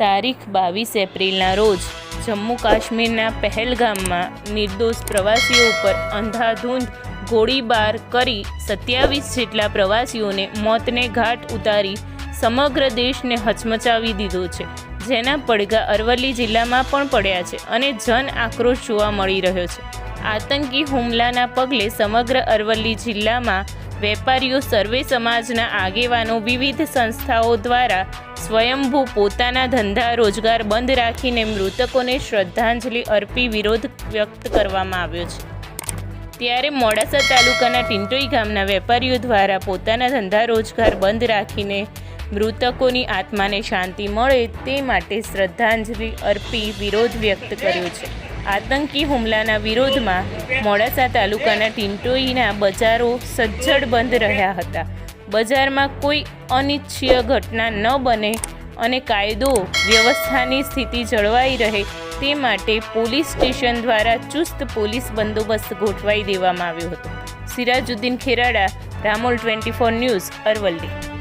તારીખ બાવીસ એપ્રિલના રોજ જમ્મુ કાશ્મીરના પહેલગામમાં નિર્દોષ પ્રવાસીઓ ઉપર અંધાધૂંધ, ગોળીબાર કરી સત્યાવીસ જેટલા પ્રવાસીઓને મોતને ઘાટ ઉતારી સમગ્ર દેશને હચમચાવી દીધો છે. જેના પડઘા અરવલ્લી જિલ્લામાં પણ પડ્યા છે અને જન આક્રોશ જોવા મળી રહ્યો છે. આતંકી હુમલાના પગલે સમગ્ર અરવલ્લી જિલ્લામાં વેપારીઓ સર્વે સમાજના આગેવાનો વિવિધ સંસ્થાઓ દ્વારા સ્વયંભૂ પોતાના ધંધા રોજગાર બંધ રાખીને મૃતકોને શ્રદ્ધાંજલિ અર્પી વિરોધ વ્યક્ત કરવામાં આવ્યો છે. ત્યારે મોડાસા તાલુકાના ટિંટોઈ ગામના વેપારીઓ દ્વારા પોતાના ધંધા રોજગાર બંધ રાખીને મૃતકોની આત્માને શાંતિ મળે તે માટે શ્રદ્ધાંજલિ અર્પી વિરોધ વ્યક્ત કર્યો છે. આતંકી હુમલાના વિરોધમાં મોડાસા તાલુકાના ટિંટોઈના બજારો સજ્જડ બંધ રહ્યા હતા. બજારમાં કોઈ અનિચ્છીય ઘટના ન બને અને કાયદો વ્યવસ્થાની સ્થિતિ જળવાઈ રહે તે માટે પોલીસ સ્ટેશન દ્વારા ચુસ્ત પોલીસ બંદોબસ્ત ગોઠવાઈ દેવામાં આવ્યો હતો. Sirajuddin Kherada, Ramol twenty four news, Aravalli.